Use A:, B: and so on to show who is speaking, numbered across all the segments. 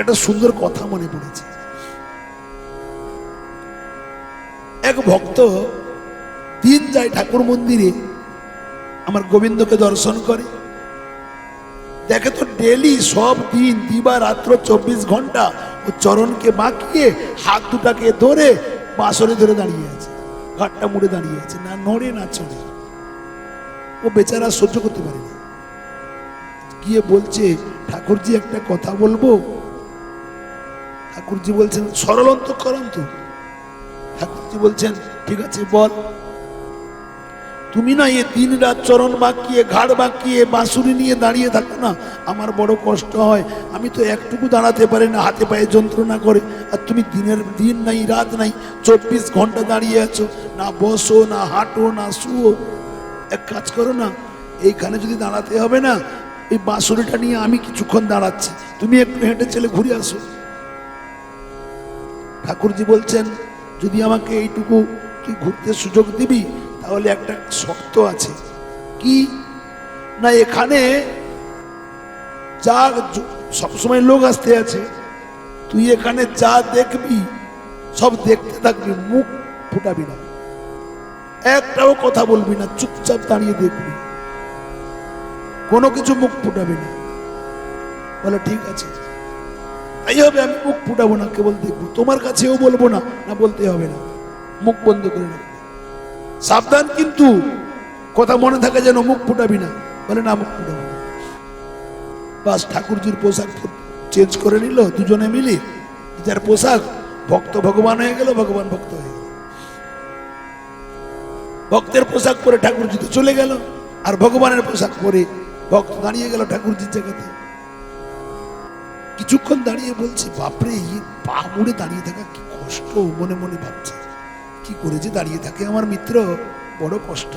A: একটা সুন্দর কথা মনে পড়েছে। এক ভক্ত দিন যায় ঠাকুর মন্দিরে, আমার গোবিন্দকে দর্শন করে। দেখে তো ডেলি সব দিন, দিবা, রাত্র, চব্বিশ ঘণ্টা ও চরণকে বাঁকিয়ে হাত দুটাকে ধরে বাঁশরে ধরে দাঁড়িয়ে আছে, ঘাটটা মুড়ে দাঁড়িয়ে আছে, না নড়ে, না চড়ে। ও বেচারা সহ্য করতে পারে না। গিয়ে বলছে ঠাকুরজি একটা কথা বলব? ঠাকুরজি বলছেন, সরল অন্তঃকরণ তো। ঠাকুরজি বলছেন, ঠিক আছে, বল। তুমি না এ দিন রাত চরণ বাঁকিয়ে, ঘাড় বাঁকিয়ে, বাঁশুরি নিয়ে দাঁড়িয়ে থাকো না। আমার বড় কষ্ট হয়। আমি তো একটুকু দাঁড়াতে পারি না, হাতে পায়ে যন্ত্রণা করে। আর তুমি দিনের, দিন নাই, রাত নাই, চব্বিশ ঘণ্টা দাঁড়িয়ে আছো। না বসো, না হাঁটো, না শুও এক কাজ করো না, এইখানে যদি দাঁড়াতে হবে না এই বাঁশুরিটা নিয়ে আমি কিছুক্ষণ দাঁড়াচ্ছি। তুমি একটু হেঁটে চলে ঘুরে আসো। ঠাকুরজি বলছেন, যদি আমাকে এইটুকু তুই ঘুরতে সুযোগ দিবি, তাহলে একটা শর্ত আছে। কি? না, এখানে যা সবসময় লোক আসতে আছে। তুই এখানে যা দেখবি, সব দেখতে থাকবি, মুখ ফুটাবি না। একটাও কথা বলবি না, চুপচাপ দাঁড়িয়ে দেখবি। কোনো কিছু মুখ ফুটাবি না। বলে, ঠিক আছে। তাই হবে, আমি মুখ ফুটাবো না, কেবল দেখব। তোমার কাছেও বলব না না বলতে হবে না। মুখ বন্ধ করে রাখবে। সাবধান কিন্তু, কথা মনে থাকে যেন মুখ ফুটাবি না। বলে, না, মুখ ফুটাবো না। বাস, ঠাকুরজির পোশাক চেঞ্জ করে নিল, দুজনে মিলে। যার পোশাক, ভক্ত ভগবান হয়ে গেল, ভগবান ভক্ত হয়ে গেল। ভক্তের পোশাক পরে ঠাকুরজি তো চলে গেল, আর ভগবানের পোশাক পরে ভক্ত দাঁড়িয়ে গেল ঠাকুরজির জায়গাতে। কিছুক্ষণ দাঁড়িয়ে বলছে, বাপরে পা মুড়ে দাঁড়িয়ে থাকা কি কষ্ট, মনে মনে ভাবছে। কি করে যে দাঁড়িয়ে থাকে আমার মিত্র, বড় কষ্ট।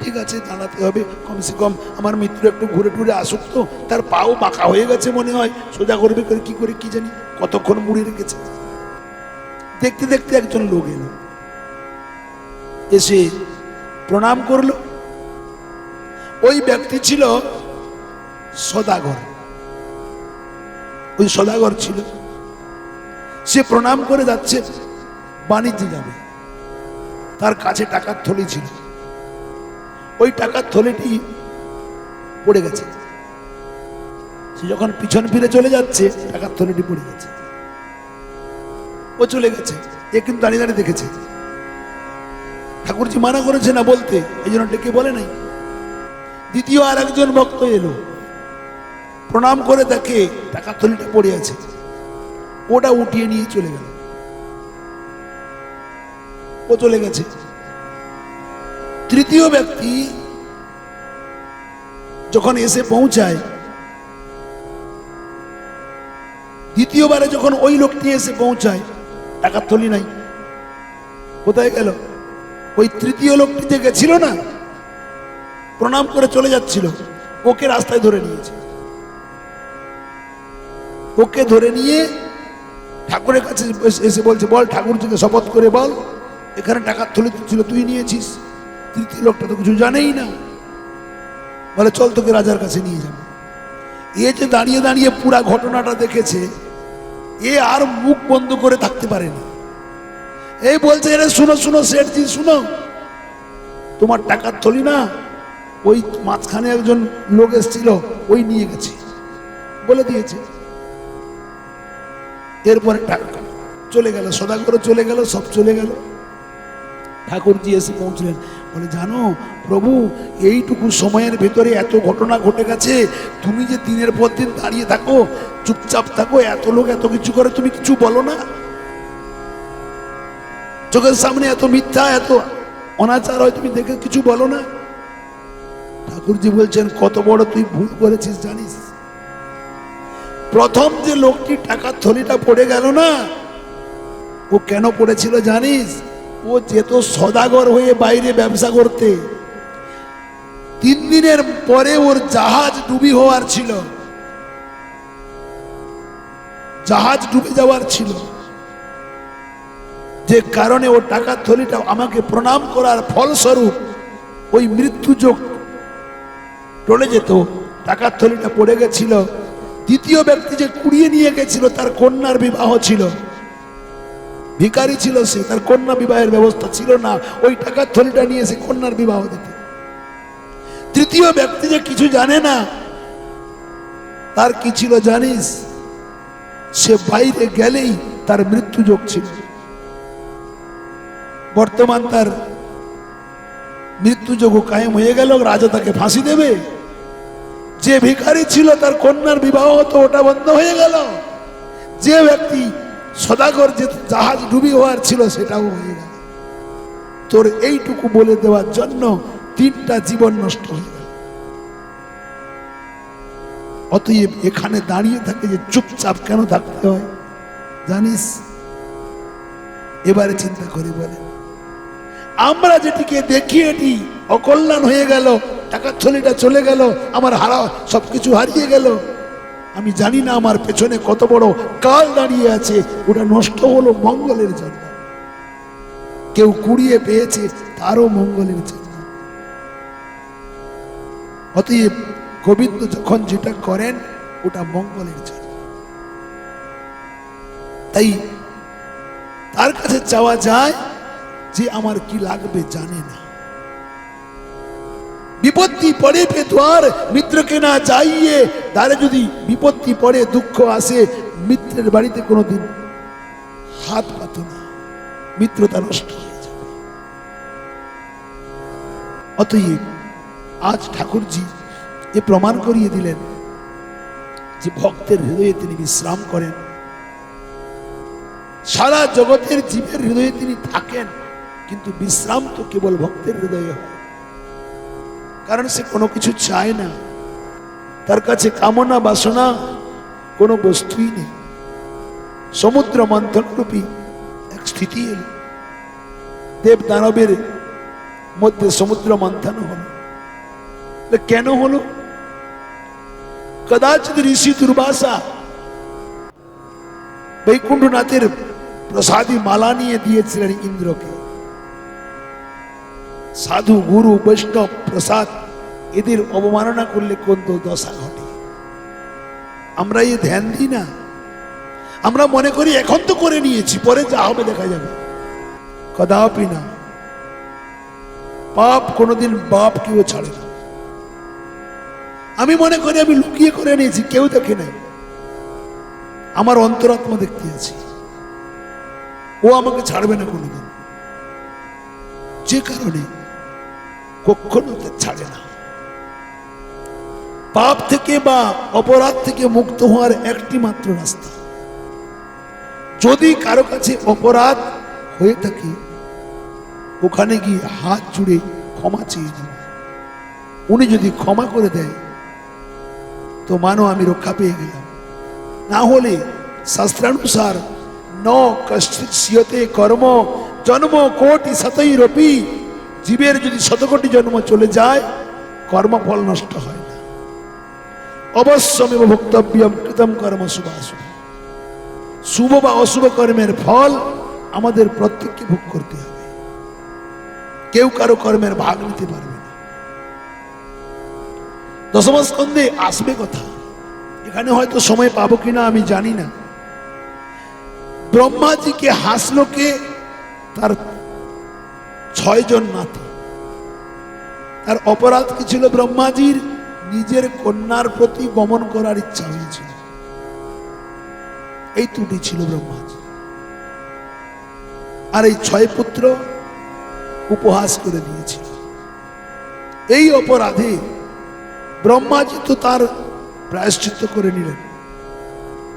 A: ঠিক আছে, দাঁড়াতে হবে, কমসে কম আমার মিত্র একটু ঘুরে টুরে আসুক তো, তার পাও বাঁকা হয়ে গেছে মনে হয়, সোজা করবে করে কি করে কি জানি, কতক্ষণ মুড়ে রেখেছে? দেখতে দেখতে একজন লোক এলো। এসে প্রণাম করল ওই ব্যক্তি ছিল সদাগর। ওই সদাগর ছিল। সে প্রণাম করে যাচ্ছে বাণিজ্যে যাবে। তার কাছে টাকার থলি ছিল। ওই টাকার থলিটি পড়ে গেছে। সে যখন পিছন ফিরে চলে যাচ্ছে, টাকার থলিটি পড়ে গেছে। ও চলে গেছে। এ কিন্তু দাঁড়িয়ে দাঁড়িয়ে দেখেছে। ঠাকুরজি মানা করেছে না বলতে, এই জন্য ডেকে বলে নাই। দ্বিতীয় আর একজন ভক্ত এলো। প্রণাম করে দেখে টাকার থলিটা পড়ে আছে। ওটা উঠিয়ে নিয়ে চলে গেল। ও চলে গেছে। তৃতীয় ব্যক্তি যখন এসে পৌঁছায়, দ্বিতীয়বারে যখন ওই লোকটি এসে পৌঁছায়, টাকার থলি নাই। কোথায় গেল? ওই তৃতীয় লোকটি যে গেছিল না প্রণাম করে চলে যাচ্ছিল। ওকে রাস্তায় ধরে নিয়েছে। ওকে ধরে নিয়ে ঠাকুরের কাছে এসে- বলছে, বল ঠাকুর ঠাকুরজিকে শপথ করে বল। এখানে টাকার থলি ছিল, তুই নিয়েছিস। তৃতীয় লোকটা তো কিছু জানেই না। বলে, চল তোকে রাজার কাছে নিয়ে যাব। এ যে দাঁড়িয়ে দাঁড়িয়ে পুরা ঘটনাটা দেখেছে, এ আর মুখ বন্ধ করে থাকতে পারেনি। এই বলছে এরে শুনো শুনো, শেঠজি, শুনো। তোমার টাকার থলি না ওই মাঝখানে একজন লোক এসেছিল, ওই নিয়ে গেছে। বলে দিয়েছে। এরপরে টাকা চলে গেল সদাগর চলে গেল, সব চলে গেল। ঠাকুরজি এসে পৌঁছলেন। বলে, জানো প্রভু, এইটুকু সময়ের ভেতরে এত ঘটনা ঘটে গেছে। তুমি যে দিনের পর দিন দাঁড়িয়ে থাকো, চুপচাপ থাকো, এত লোক এত কিছু করে, তুমি কিছু বলো না? চোখের সামনে এত মিথ্যা, এত অনাচার হয়, তুমি দেখে কিছু বলো না? ঠাকুরজি বলছেন, কত বড় তুই ভুল করেছিস জানিস? প্রথম যে লোকটি টাকার থলিটা পড়ে গেল না, ও কেন পড়েছিল জানিস? ও যেত সদাগর হয়ে বাইরে ব্যবসা করতে। তিন দিনের পরে ওর জাহাজ ডুবি হওয়ার ছিল। জাহাজ ডুবে যাওয়ার ছিল। যে কারণে ও টাকার থলিটা আমাকে প্রণাম করার ফলস্বরূপ ওই মৃত্যু যোগ টলে যেত, টাকার থলিটা পড়ে গেছিল। দ্বিতীয় ব্যক্তি যে কুড়িয়ে নিয়ে গেছিল, তার কন্যার বিবাহ ছিল। ভিখারি ছিল সে, তার কন্যা বিবাহের ব্যবস্থা ছিল না। ওই টাকার থলিটা নিয়ে সে কন্যার বিবাহ দিতে। তৃতীয় ব্যক্তি যে কিছু জানে না, তার কি ছিল জানিস? সে বাইরে গেলেই তার মৃত্যু যোগ ছিল। বর্তমান তার মৃত্যুযোগ কায়েম হয়ে গেল, রাজা তাকে ফাঁসি দেবে। যে ভিখারি ছিল তার কন্যার বিবাহ হতো ওটা বন্ধ হয়ে গেল। যে ব্যক্তি সদাগর যে জাহাজ ডুবি হওয়ার ছিল সেটাও হয়ে গেল। তোর এইটুকু বলে দেওয়ার জন্য তিনটা জীবন নষ্ট হয়ে গেল। অতএব এখানে দাঁড়িয়ে থাকে যে চুপচাপ কেন থাকতে হয়? জানিস? এবারে চিন্তা করে বলে। আমরা যেটিকে দেখি এটি অকল্যাণ হয়ে গেল টাকার থলিটা চলে গেল, আমার হারা সবকিছু হারিয়ে গেল। আমি জানি না আমার পেছনে কত বড় কাল দাঁড়িয়ে আছে, ওটা নষ্ট হলো মঙ্গলের জন্য কেউ কুড়িয়ে পেয়েছে, তারও মঙ্গলের জন্য অতএব গোবিন্দ যখন যেটা করেন, ওটা মঙ্গলের জন্য তাই তার কাছে চাওয়া যায় যে আমার কি লাগবে জানে না। বিপত্তি পড়ে পে দ্বার মিত্রকে না চাইয়ে, তারে যদি বিপত্তি পড়ে, দুঃখ আসে, মিত্রের বাড়িতে কোনোদিন হাত পাত না। মিত্রতা নষ্ট হয়ে যাবে। অতএব আজ ঠাকুরজি এ প্রমাণ করিয়ে দিলেন যে ভক্তের হৃদয়ে তিনি বিশ্রাম করেন। সারা জগতের জীবের হৃদয়ে তিনি থাকেন, কিন্তু বিশ্রাম তো কেবল ভক্তের হৃদয়ে হয়। কারণ সে কোনো কিছু চায় না। তার কাছে কামনা, বাসনা কোনো বস্তুই নেই। সমুদ্র মন্থন রূপী এক স্থিতি এল। দেব দানবের মধ্যে সমুদ্র মন্থন হলো। কেন হলো? কদাচিৎ ঋষি দুর্বাসা বৈকুণ্ঠনাথের প্রসাদী মালা নিয়ে দিয়েছিলেন ইন্দ্রকে। সাধু গুরু বৈষ্ণব প্রসাদ, এদের অবমাননা করলে কোন দশা ঘটে? আমরা এ ধ্যান দিই না। আমরা মনে করি এখন তো করে নিয়েছি, পরে যা হবে দেখা যাবে। কদাপি না। পাপ কোনোদিন বাপ কেউ ছাড়ে না। আমি মনে করি আমি লুকিয়ে করে নিয়েছি কেউ দেখে নাই। আমার অন্তরাত্মা দেখতে আছি। ও আমাকে ছাড়বে না কোনোদিন। যে কারণে কখনো ছাড়ে না। পাপ থেকে বা অপরাধ থেকে মুক্ত হওয়ার একটি মাত্র রাস্তা। যদি কারও কাছে অপরাধ হয়ে থাকে, ওখানে গিয়ে হাত জুড়ে ক্ষমা চেয়ে যাবে উনি যদি ক্ষমা করে দেয়, তো মানো আমি রক্ষা পেয়ে গেলাম। না হলে শাস্ত্রানুসার, ন সিয়তে কর্ম, জন্ম কোটি শতই রপি জীবের যদি শতকোটি জন্ম চলে যায়, কর্মফল নষ্ট হয় না। অবশ্যমেব ভোক্তব্যম কৃতম কর্ম শুভাশুভ শুভ বা অশুভ কর্মের ফল আমাদের প্রত্যেককে ভোগ করতে হবে। কেউ কারও কর্মের ভাগ নিতে পারবে না। দশম স্কন্ধে আসবে কথা। এখানে হয়তো সময় পাবো কিনা আমি জানি না। ব্রহ্মাজিকে হাসলো কে? তার ছয়জন নাতি। তার অপরাধ কি ছিল ব্রহ্মাজির? নিজের কন্যার প্রতি গমন করার ইচ্ছা হয়েছিল। এই ত্রুটি ছিল ব্রহ্মাজি আর এই ছয় পুত্র উপহাস করে দিয়েছিল। এই অপরাধে ব্রহ্মাজি তো তার প্রায়শ্চিত্ত করে নিলেন।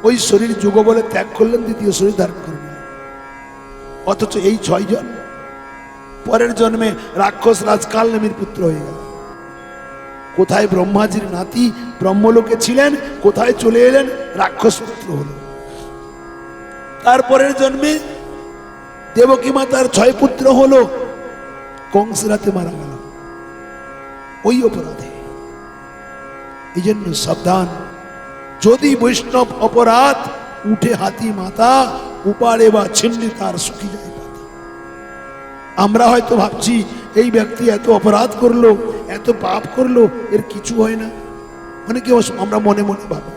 A: ওই শরীর যোগ বলে ত্যাগ করলেন, দ্বিতীয় শরীর ধারণ করে নিলেন। অথচ এই ছয়জন পরের জন্মে রাক্ষস রাজ কালনেমির পুত্র হয়ে গেল। কোথায় ব্রহ্মাজির নাতি ব্রহ্মলোকে ছিলেন, কোথায় চলে এলেন, রাক্ষস পুত্র হলো। তারপরের জন্মে দেবকী মাতার ছয় পুত্র হলো কংসের হাতে মারা গেল। ওই অপরাধে। এই জন্য সাবধান। যদি বৈষ্ণব অপরাধ, উঠে হাতি মাতা উপারে বা ছিন্নি তার সুখী যায়। আমরা হয়তো ভাবছি, এই ব্যক্তি এত অপরাধ করল, এত পাপ করল, এর কিছু হয় না। অনেকে আমরা মনে মনে ভাবি,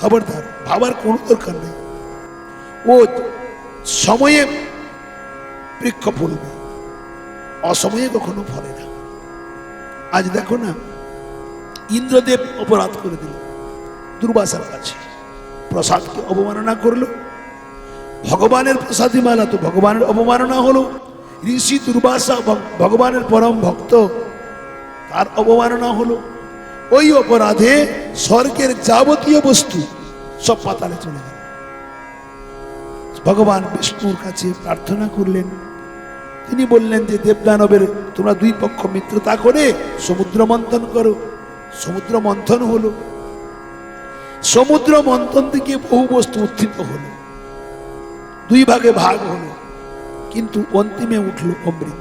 A: খবরদার, ভাবার কোনো দরকার নেই। ও সময়ে বৃক্ষ ফলবে অসময়ে কখনো ফলে না। আজ দেখো না, ইন্দ্রদেব অপরাধ করে দিল, দুর্বাসার কাছে। প্রসাদকে অবমাননা করল, ভগবানের প্রসাদী মালা তো ভগবানের অবমাননা হলো। ঋষি দুর্বাসা ভগ- ভগবানের পরম ভক্ত। তার অবমাননা হলো। ওই অপরাধে স্বর্গের যাবতীয় বস্তু সব পাতালে চলে গেল। ভগবান বিষ্ণুর কাছে প্রার্থনা করলেন। তিনি বললেন যে, দেবদানবের, তোমরা দুই পক্ষ মিত্রতা করে সমুদ্র মন্থন করো। সমুদ্র মন্থন হলো। সমুদ্র মন্থন থেকে বহু বস্তু উত্থিত হলো। দুই ভাগে ভাগ হলো। কিন্তু অন্তিমে উঠল অমৃত।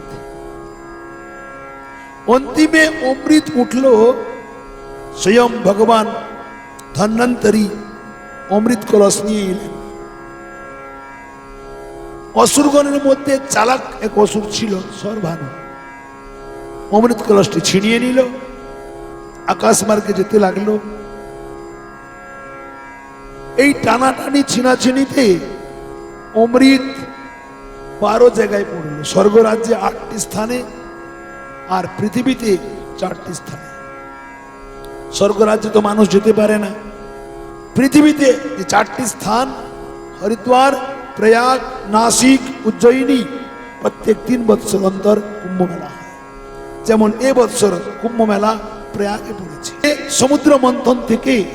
A: অন্তিমে অমৃত উঠল স্বয়ং ভগবান ধন্বন্তরী অমৃত কলস নিয়ে এলেন। অসুরগণের মধ্যে চালাক এক অসুর ছিল, সর্বানু। অমৃত কলসটি ছিনিয়ে নিল, আকাশ মার্গে যেতে লাগল। এই টানাটানি ছিনাছিনিতে অমৃত বারো জায়গায় পড়ল, স্বর্গরাজ্যে আটটি স্থানে আর পৃথিবীতে চারটি স্থানে। স্বর্গরাজ্যে তো মানুষ যেতে পারে না। পৃথিবীতে যে চারটি স্থান, হরিদ্বার, প্রয়াগ, নাসিক, উজ্জয়িনী, প্রত্যেক তিন বৎসর অন্তর কুম্ভ মেলা হয়। যেমন এ বৎসর কুম্ভ মেলা প্রয়াগে পড়েছে। সমুদ্র মন্থন থেকে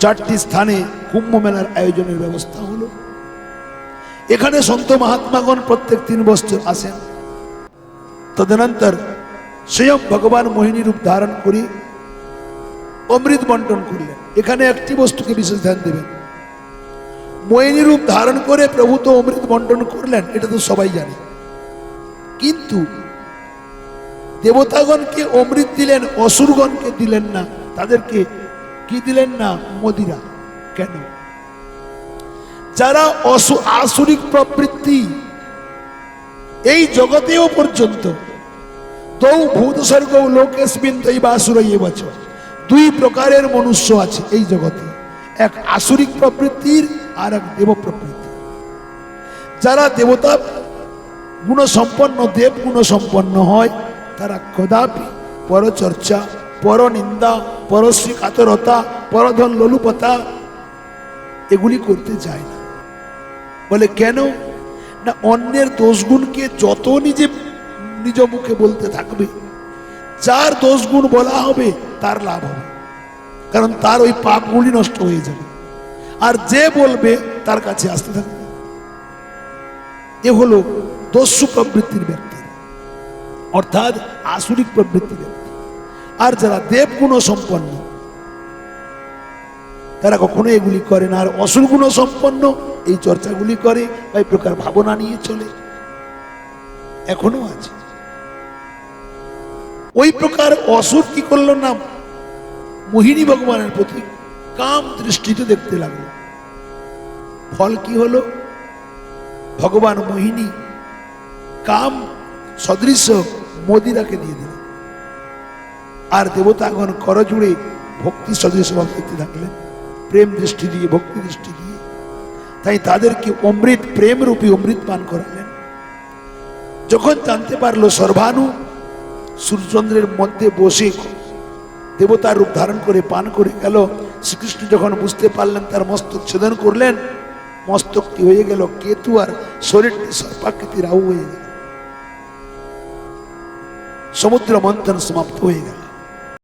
A: চারটি স্থানে কুম্ভ মেলার আয়োজনের ব্যবস্থা হলো। এখানে সন্ত মহাত্মাগণ প্রত্যেক তিন বছর আসেন। তদনন্তর স্বয়ং ভগবান মোহিনী রূপ ধারণ করি, অমৃত বন্টন করলেন। এখানে একটি বস্তুকে বিশেষ ধ্যান দেবেন। মোহিনী রূপ ধারণ করে প্রভু তো অমৃত বন্টন করলেন, এটা তো সবাই জানে। কিন্তু দেবতাগণকে অমৃত দিলেন, অসুরগণকে দিলেন না। তাদেরকে কি দিলেন না? মদিরা। কেন? যারা অসু আসুরিক প্রবৃত্তি এই জগতেও পর্যন্ত। দৌ ভূত স্বর্গ লোকেশবিন দৈবাসুর বছ দুই প্রকারের মনুষ্য আছে এই জগতে। এক আসুরিক প্রবৃত্তির আর এক দেব প্রবৃত্তি যারা দেবতা গুণসম্পন্ন, দেব গুণসম্পন্ন হয়, তারা কদাপি পরচর্চা, পরনিন্দা পরশ্রী কাতরতা পরধন লোলুপতা, এগুলি করতে চায় না। বলে, কেন? না অন্যের দোষগুণকে যত নিজে, নিজ মুখে বলতে থাকবে, যার দোষগুণ বলা হবে, তার লাভ হবে। কারণ তার ওই পাপগুলি নষ্ট হয়ে যাবে। আর যে বলবে, তার কাছে আসতে থাকবে। এ হলো দস্যু প্রবৃত্তির ব্যক্তি, অর্থাৎ আসুরিক প্রবৃত্তির ব্যক্তি। আর যারা দেবগুণ সম্পন্ন তারা কখনো এগুলি করে না, আর অসুর গুণ সম্পন্ন। এই চর্চাগুলি করে, বা এই প্রকার ভাবনা নিয়ে চলে। এখনও আছে। ওই প্রকার অসুর কি করল না মোহিনী ভগবানের প্রতি কাম দৃষ্টিতে দেখতে লাগল। ফল কি হলো? ভগবান মোহিনী কাম সদৃশ্য মদিরাকে দিয়ে দিল আর দেবতাগণ করজুড়ে ভক্তি সদৃশ্য ভাব দেখতে থাকলেন। প্রেম দৃষ্টি দিয়ে, ভক্তি দৃষ্টি দিয়ে। তাই তাদেরকে অমৃত প্রেম রূপী অমৃত পান করালেন। যখন জানতে পারল সর্বানু সূর্যচন্দ্রের মধ্যে বসে দেবতার রূপ ধারণ করে পান করে গেল, শ্রীকৃষ্ণ যখন বুঝতে পারলেন, তার মস্তক ছেদন করলেন, মস্তকটি হয়ে গেল কেতু আর শরীরটি সর্পাকৃতি রাহু হয়ে গেল। সমুদ্র মন্থন সমাপ্ত হয়ে গেল।